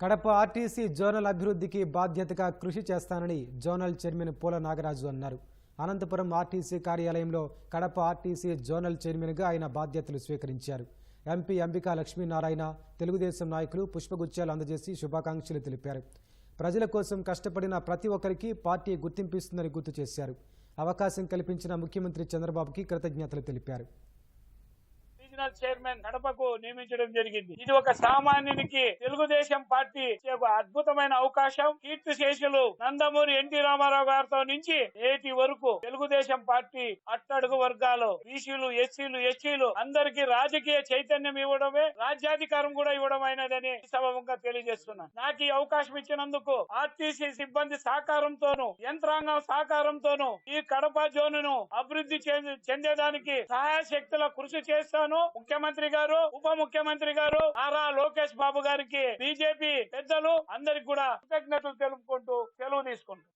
Kadapa RTC zonal అభివృద్ధికి బాధ్యతగా కృషి చేస్తానని జోనల్ చైర్మన్ పూల నాగరాజు అన్నారు. అనంతపురం ఆర్టీసీ కార్యాలయంలో కడప ఆర్టీసీ జోనల్ చైర్మన్గా ఆయన బాధ్యతలు స్వీకరించారు. ఎంపీ అంబికా లక్ష్మీనారాయణ తెలుగుదేశం నాయకులు పుష్పగుచ్చాలు అందజేసి శుభాకాంక్షలు తెలిపారు. ప్రజల కోసం కష్టపడిన ప్రతి ఒక్కరికి పార్టీ గుర్తింపిస్తుందని గుర్తు చేశారు. అవకాశం కల్పించిన ముఖ్యమంత్రి చంద్రబాబుకి కృతజ్ఞతలు తెలిపారు. రీజనల్ చైర్మన్ కడపకు నియమించడం జరిగింది. ఇది ఒక సామాన్యునికి తెలుగుదేశం పార్టీ అద్భుతమైన అవకాశం. కీర్తి శేషులు నందమూరి ఎన్టీ రామారావు గారితో నుంచి నేటి వరకు తెలుగుదేశం పార్టీ అట్టడుగు వర్గాలు బీసీలు ఎస్సీలు ఎస్టీలు అందరికీ రాజకీయ చైతన్యం ఇవ్వడమే రాజ్యాధికారం కూడా ఇవ్వడం అయినదని సభముగా తెలియజేస్తున్నా నాకు ఈ అవకాశం ఇచ్చినందుకు ఆర్టీసీ సిబ్బంది సహకారంతోనూ యంత్రాంగం సహకారంతోనూ ఈ కడప జోనును అభివృద్ధి చెందేదానికి సహాయ శక్తుల కృషి చేస్తాను. ముఖ్యమంత్రి గారు ఉప ముఖ్యమంత్రి గారు ఆరా లోకేష్ బాబు గారికి బీజేపీ పెద్దలు అందరికి కూడా కృతజ్ఞతలు తెలుపుకుంటూ సెలవు తీసుకుంటారు